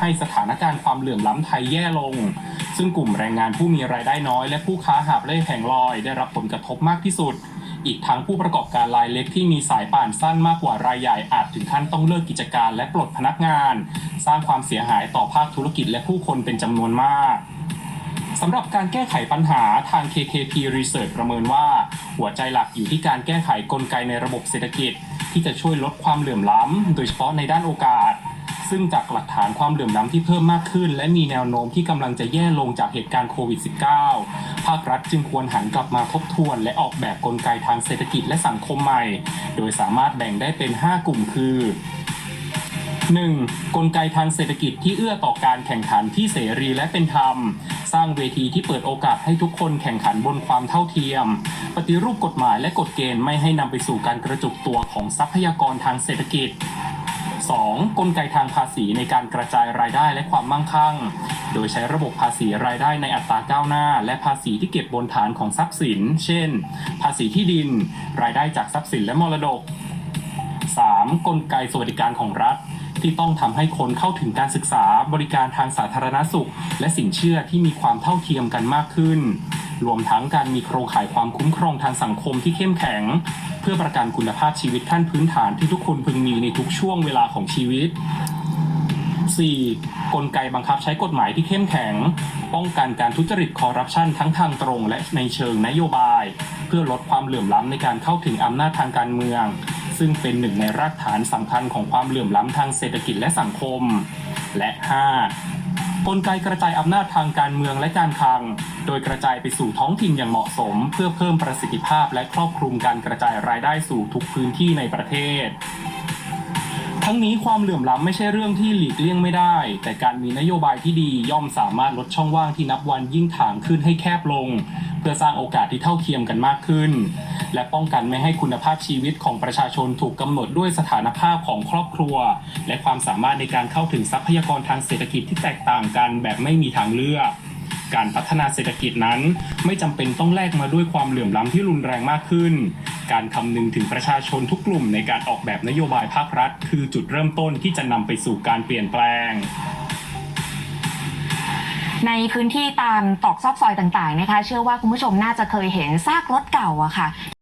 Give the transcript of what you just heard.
ให้สถานการณ์ความเหลื่อมล้ำไทยแย่ลง ซึ่งกลุ่มแรงงานผู้มีรายได้น้อย และผู้ค้าหาบเล่แผงลอยได้รับผลกระทบมากที่สุด อีกทั้งผู้ประกอบการรายเล็กที่มีสายป่านสั้นมากกว่ารายใหญ่อาจถึงขั้นต้องเลิกกิจการและปลดพนักงาน สร้างความเสียหายต่อภาคธุรกิจและผู้คนเป็นจำนวนมากสำหรับการแก้ไขปัญหาทาง KKP Research ประเมินว่า หัวใจหลักอยู่ที่การแก้ไขกลไกในระบบเศรษฐกิจ ที่จะช่วยลดความเหลื่อมล้ำ โดยเฉพาะในด้านโอกาส ซึ่งจากหลักฐานความเหลื่อมล้ำที่เพิ่มมากขึ้น และมีแนวโน้มที่กำลังจะแย่ลงจากเหตุการณ์โควิด -19 ภาครัฐจึงควรหันกลับมาทบทวน และออกแบบกลไกทางเศรษฐกิจและสังคมใหม่ โดยสามารถแบ่งได้เป็น 5 กลุ่มคือ 1. กลไกทางเศรษฐกิจที่เอื้อต่อการแข่งขันที่เสรีและเป็นธรรม สร้างเวทีที่เปิดโอกาสให้ทุกคนแข่งขันบนความเท่าเทียม ปฏิรูปกฎหมายและกฎเกณฑ์ไม่ให้นำไปสู่การกระจุกตัวของทรัพยากรทางเศรษฐกิจ 2. กลไกทางภาษีในการกระจายรายได้และความมั่งคั่ง โดยใช้ระบบภาษีรายได้ในอัตราก้าวหน้า และภาษีที่เก็บบนฐานของทรัพย์สิน เช่น ภาษีที่ดิน รายได้จากทรัพย์สินและมรดก 3. กลไกสวัสดิการของรัฐ ที่ต้องทำให้คนเข้าถึงการศึกษาบริการทางสาธารณสุข และสินเชื่อที่มีความเท่าเทียมกันมากขึ้น รวมทั้งการมีโครงข่ายความคุ้มครองทางสังคมที่เข้มแข็ง เพื่อประกันคุณภาพชีวิตขั้นพื้นฐานที่ทุกคนพึงมีในทุกช่วงเวลาของชีวิต 4. กลไกบังคับใช้กฎหมายที่เข้มแข็ง ป้องกันการทุจริตคอร์รัปชันทั้งทางตรงและในเชิงนโยบาย เพื่อลดความเหลื่อมล้ำในการเข้าถึงอำนาจทางการเมือง ซึ่งเป็นหนึ่งในรากฐานสำคัญของความเหลื่อมล้ำทางเศรษฐกิจและสังคม และ 5. กลไกกระจายอำนาจทางการเมืองและการคลัง โดยกระจายไปสู่ท้องถิ่นอย่างเหมาะสม เพื่อเพิ่มประสิทธิภาพและครอบคลุมการกระจายรายได้สู่ทุกพื้นที่ในประเทศ ทั้งนี้ความเหลื่อมล้ำไม่ใช่เรื่องที่หลีกเลี่ยงไม่ได้ แต่การมีนโยบายที่ดีย่อมสามารถลดช่องว่างที่นับวันยิ่งถางขึ้นให้แคบลง เพื่อสร้างโอกาสที่เท่าเทียมกันมากขึ้น และป้องกันไม่ให้คุณภาพชีวิตของประชาชนถูกกำหนดด้วยสถานภาพของครอบครัว และความสามารถในการเข้าถึงทรัพยากรทางเศรษฐกิจที่แตกต่างกันแบบไม่มีทางเลือก การพัฒนาเศรษฐกิจนั้น ไม่จำเป็นต้องแลกมาด้วยความเหลื่อมล้ำที่รุนแรงมากขึ้น การคำนึงถึงประชาชนทุกกลุ่มในการออกแบบนโยบายภาครัฐ คือจุดเริ่มต้นที่จะนำไปสู่การเปลี่ยนแปลงในพื้นที่ตามตอกซอกซอยต่างๆนะคะ เชื่อว่าคุณผู้ชมน่าจะเคยเห็นซากรถเก่าอะค่ะ